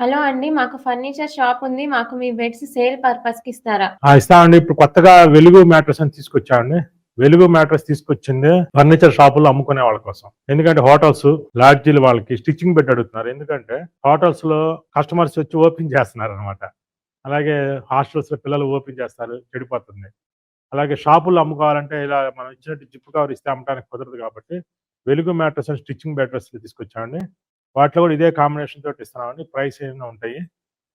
Hello అండి మాకు furniture shop ఉంది మాకు మీ బెడ్స్ సేల్ పర్పస్కి ఇస్తారా? ఇస్తా ఇస్తామండి. ఇప్పుడు కొత్తగా వెలుగు మ్యాట్రస్ అని తీసుకొచ్చామండి. వెలుగు మ్యాట్రస్ తీసుకొచ్చింది ఫర్నిచర్ షాపుల్లో అమ్ముకునే వాళ్ళ కోసం. ఎందుకంటే హోటల్స్ లాడ్జీలు వాళ్ళకి స్టిచ్చింగ్ పెట్టి అడుగుతున్నారు. ఎందుకంటే హోటల్స్లో కస్టమర్స్ వచ్చి ఓపెన్ చేస్తున్నారు అనమాట అలాగే హాస్టల్స్లో పిల్లలు ఓపెన్ చేస్తారు చెడిపోతుంది. అలాగే షాపుల్లో అమ్ముకోవాలంటే ఇలా మనం ఇచ్చినట్టు జిప్ కవర్ ఇస్తే అమ్మడానికి కుదరదు కాబట్టి Velugu mattress and stitching mattress తీసుకొచ్చామండి. వాటిలో కూడా ఇదే కాంబినేషన్ తోటి ఇస్తున్నామని ప్రైస్ ఏమైనా ఉంటాయి.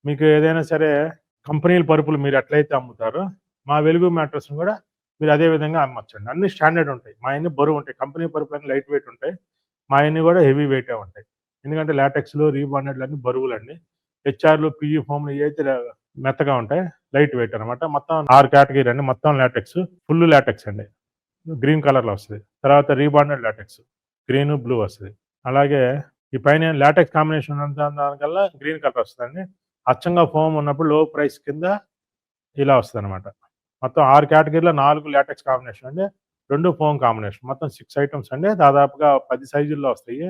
మీకు ఏదైనా సరే కంపెనీల పరుపులు మీరు ఎట్లయితే అమ్ముతారో మా వెలుగు మ్యాట్రస్ కూడా మీరు అదే విధంగా అమ్మచ్చండి. అన్ని స్టాండర్డ్ ఉంటాయి. మా అన్ని బరువు ఉంటాయి. కంపెనీ పరుపులు అన్ని లైట్ వెయిట్ ఉంటాయి. మా అన్ని కూడా హెవీ వెయిటే ఉంటాయి. ఎందుకంటే లాటెక్స్లు రీబాండెడ్లు అన్ని బరువులు అండి హెచ్ఆర్లు పిఈ ఫోమ్లు ఏవైతే మెత్తగా ఉంటాయి లైట్ వెయిట్ అనమాట మొత్తం ఆరు కేటగిరీ అండి మొత్తం లాటెక్స్ ఫుల్ లాటెక్స్ అండి. గ్రీన్ కలర్లో వస్తుంది. తర్వాత రీబాండెడ్ లాటెక్స్ గ్రీన్ బ్లూ వస్తుంది. అలాగే ఈ పైన లాటెక్స్ కాంబినేషన్ దానికల్లా గ్రీన్ కలర్ వస్తుందండి. అచ్చంగా ఫోమ్ ఉన్నప్పుడు లో ప్రైస్ కింద ఇలా వస్తుంది అనమాట మొత్తం ఆరు కేటగిరీలో నాలుగు లాటెక్స్ కాంబినేషన్ అండి. రెండు ఫోమ్ కాంబినేషన్. మొత్తం సిక్స్ ఐటమ్స్ అండి. దాదాపుగా పది సైజుల్లో వస్తాయి.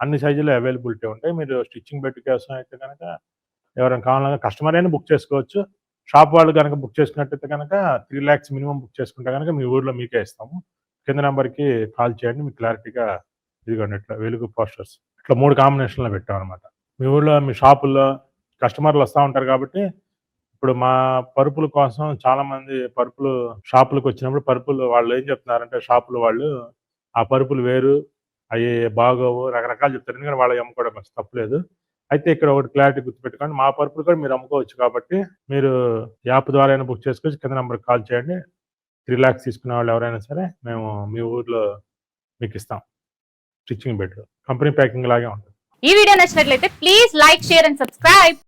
అన్ని సైజుల్లో అవైలబిలిటీ ఉంటాయి. మీరు స్టిచ్చింగ్ పెట్టి కోసం అయితే కనుక ఎవరైనా కావాలన్నా కస్టమర్ అయినా బుక్ చేసుకోవచ్చు. షాప్ వాళ్ళు కనుక బుక్ చేసుకున్నట్టయితే కనుక త్రీ ల్యాక్స్ మినిమం బుక్ చేసుకుంటే కనుక మీ ఊర్లో మీకే ఇస్తాము. కింద నెంబర్కి కాల్ చేయండి. మీకు క్లారిటీగా ఇదిగోండి ఇట్లా వెలుగు పోస్టర్స్ ఇట్లా మూడు కాంబినేషన్లో పెట్టాం అనమాట మీ ఊళ్ళో మీ షాపుల్లో కస్టమర్లు వస్తూ ఉంటారు కాబట్టి ఇప్పుడు మా పరుపుల కోసం చాలా మంది పరుపులు షాపులకు వచ్చినప్పుడు పరుపులు వాళ్ళు ఏం చెప్తున్నారంటే షాపులు వాళ్ళు ఆ పరుపులు వేరు అవి బాగోవు రకరకాలు చెప్తారు. ఎందుకంటే వాళ్ళు అమ్ముకోవడం అసలు తప్పులేదు. అయితే ఇక్కడ ఒకటి క్లారిటీ గుర్తుపెట్టుకోండి. మా పరుపులు కూడా మీరు అమ్ముకోవచ్చు కాబట్టి మీరు యాప్ ద్వారా అయినా బుక్ చేసుకోవచ్చు. కింద నెంబర్కి కాల్ చేయండి. త్రీ ల్యాక్స్ తీసుకునే వాళ్ళు ఎవరైనా సరే మేము మీ ఊర్లో మీకు ఇస్తాం. స్టిచ్చింగ్ బెటర్ కంపెనీ ప్యాకింగ్ లాగే ఉంటుంది. ఈ వీడియో నచ్చినట్లయితే please like share and subscribe.